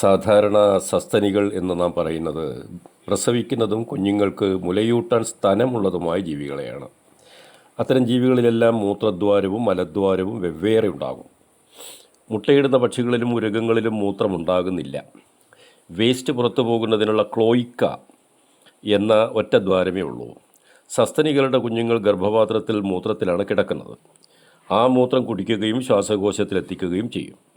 സാധാരണ സസ്തനികൾ എന്ന് നാം പറയുന്നത് പ്രസവിക്കുന്നതും കുഞ്ഞുങ്ങൾക്ക് മുലയൂട്ടാൻ സ്ഥലമുള്ളതുമായ ജീവികളെയാണ്. അത്തരം ജീവികളിലെല്ലാം മൂത്രദ്വാരവും മലദ്വാരവും വെവ്വേറെ ഉണ്ടാകും. മുട്ടയിടുന്ന പക്ഷികളിലും ഉരകങ്ങളിലും മൂത്രമുണ്ടാകുന്നില്ല. വേസ്റ്റ് പുറത്തു പോകുന്നതിനുള്ള ക്ലോയിക്ക എന്ന ഒറ്റ ദ്വാരമേ ഉള്ളൂ. സസ്തനികളുടെ കുഞ്ഞുങ്ങൾ ഗർഭപാത്രത്തിൽ മൂത്രത്തിലാണ് കിടക്കുന്നത്. ആ മൂത്രം കുടിക്കുകയും ശ്വാസകോശത്തിലെത്തിക്കുകയും ചെയ്യും.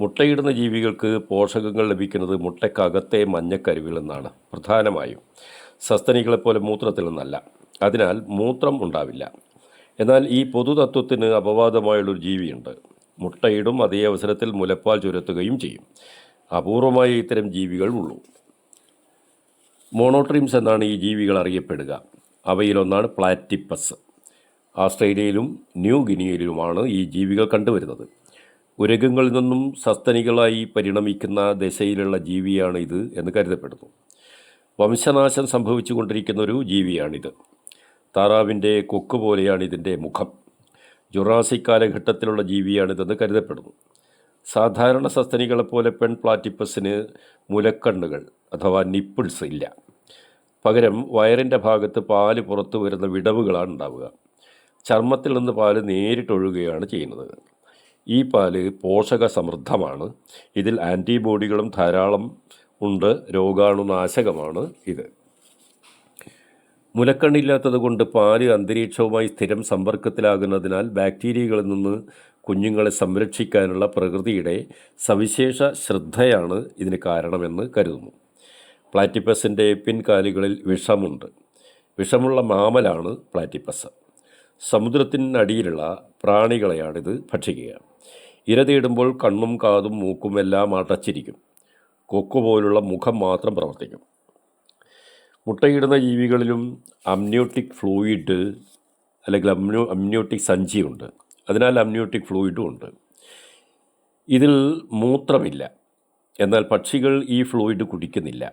മുട്ടയിടുന്ന ജീവികൾക്ക് പോഷകങ്ങൾ ലഭിക്കുന്നത് മുട്ടയ്ക്കകത്തെ മഞ്ഞക്കരുവിൽ നിന്നാണ്. പ്രധാനമായും സസ്തനികളെപ്പോലെ മൂത്രത്തിൽ നിന്നല്ല അതിനാൽ മൂത്രം ഉണ്ടാവില്ല. എന്നാൽ ഈ പൊതുതത്വത്തിന് അപവാദമായുള്ളൊരു ജീവിയുണ്ട്. മുട്ടയിടും അതേ അവസരത്തിൽ മുലപ്പാൽ ചുരത്തുകയും ചെയ്യും. അപൂർവമായ ഇത്തരം ജീവികൾ ഉള്ളൂ. മോണോട്രീംസ് എന്നാണ് ഈ ജീവികൾ അറിയപ്പെടുക. അവയിലൊന്നാണ് പ്ലാറ്റിപ്പസ്. ആസ്ട്രേലിയയിലും ന്യൂ ഗിനിയയിലുമാണ് ഈ ജീവികൾ കണ്ടുവരുന്നത്. ഉരകങ്ങളിൽ നിന്നും സസ്തനികളായി പരിണമിക്കുന്ന ദശയിലുള്ള ജീവിയാണ് ഇത് എന്ന് കരുതപ്പെടുന്നു. വംശനാശം സംഭവിച്ചു കൊണ്ടിരിക്കുന്ന ഒരു ജീവിയാണിത്. താറാവിന്റെ കൊക്ക് പോലെയാണ് ഇതിന്റെ മുഖം. ജുറാസിക് കാലഘട്ടത്തിലുള്ള ജീവിയാണിതെന്ന് കരുതപ്പെടുന്നു. സാധാരണ സസ്തനികളെപ്പോലെ പെൺ പ്ലാറ്റിപ്പസിന് മുലക്കണ്ണുകൾ അഥവാ നിപ്പിൾസ് ഇല്ല. പകരം വയറിന്റെ ഭാഗത്ത് പാൽ പുറത്തു വരുന്ന വിടവുകളാണ് ഉണ്ടാവുക. ചർമ്മത്തിൽ നിന്ന് പാൽ നേരിട്ടൊഴുകുകയാണ് ചെയ്യുന്നത്. ഈ പാൽ പോഷക സമൃദ്ധമാണ് ഇതിൽ ആന്റിബോഡികളും ധാരാളം ഉണ്ട്. രോഗാണുനാശകമാണ് ഇത്. മുലക്കണ്ണില്ലാത്തത് കൊണ്ട് പാൽ അന്തരീക്ഷവുമായി സ്ഥിരം സമ്പർക്കത്തിലാകുന്നതിനാൽ ബാക്ടീരിയകളിൽ നിന്ന് കുഞ്ഞുങ്ങളെ സംരക്ഷിക്കാനുള്ള പ്രകൃതിയുടെ സവിശേഷ ശ്രദ്ധയാണ് ഇതിന് കാരണമെന്ന് കരുതുന്നു. പ്ലാറ്റിപ്പസിന്റെ പിൻകാലുകളിൽ വിഷമുണ്ട്. വിഷമുള്ള മാമലാണ് പ്ലാറ്റിപ്പസ്. സമുദ്രത്തിനടിയിലുള്ള പ്രാണികളെയാണിത് ഭക്ഷിക്കുക. ഇര തേടുമ്പോൾ കണ്ണും കാതും മൂക്കും എല്ലാം അടച്ചിരിക്കും. കൊക്കു പോലുള്ള മുഖം മാത്രം പ്രവർത്തിക്കും. മുട്ടയിടുന്ന ജീവികളിലും അമ്നിയോട്ടിക് ഫ്ലൂയിഡ് അല്ലെങ്കിൽ അമ്നോ അമ്നിയോട്ടിക് സഞ്ചിയുണ്ട് അതിനാൽ അമ്നിയോട്ടിക് ഫ്ലൂയിഡും ഉണ്ട്. ഇതിൽ മൂത്രമില്ല. എന്നാൽ പക്ഷികൾ ഈ ഫ്ലൂയിഡ് കുടിക്കുന്നില്ല.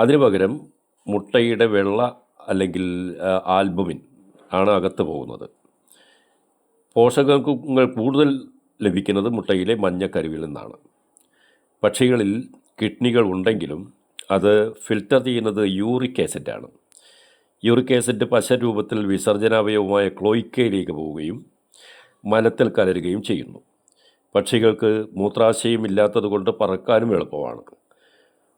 അതിനു പകരം മുട്ടയുടെ വെള്ള അല്ലെങ്കിൽ ആൽബുമിൻ ആണ് അകത്ത് പോകുന്നത്. പോഷകങ്ങൾ കൂടുതൽ ലഭിക്കുന്നത് മുട്ടയിലെ മഞ്ഞക്കരുവിൽ നിന്നാണ്. പക്ഷികളിൽ കിഡ്നികൾ ഉണ്ടെങ്കിലും അത് ഫിൽറ്റർ ചെയ്യുന്നത് യൂറിക് ആസിഡാണ്. യൂറിക് ആസിഡ് പശ രൂപത്തിൽ വിസർജനാവയവമായ ക്ലോയിക്കയിലേക്ക് പോവുകയും മലത്തിൽ കലരുകയും ചെയ്യുന്നു. പക്ഷികൾക്ക് മൂത്രാശയം ഇല്ലാത്തതുകൊണ്ട് പറക്കാനും എളുപ്പമാണ്.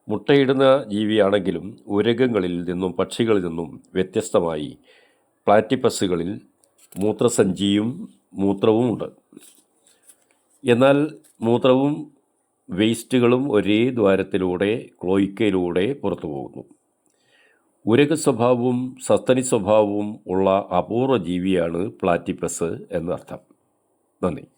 മുട്ടയിടുന്ന ജീവിയാണെങ്കിലും ഉരകങ്ങളിൽ നിന്നും പക്ഷികളിൽ നിന്നും വ്യത്യസ്തമായി പ്ലാറ്റിപ്പസുകളിൽ മൂത്രസഞ്ചിയും മൂത്രവും ഉണ്ട്. എന്നാൽ മൂത്രവും വേസ്റ്റുകളും ഒരേ ദ്വാരത്തിലൂടെ ക്ലോയിക്കയിലൂടെ പുറത്തു പോകുന്നു. ഉരക സ്വഭാവവും സസ്തനി സ്വഭാവവും ഉള്ള അപൂർവ ജീവിയാണ് പ്ലാറ്റിപ്പസ് എന്നർത്ഥം. നന്ദി.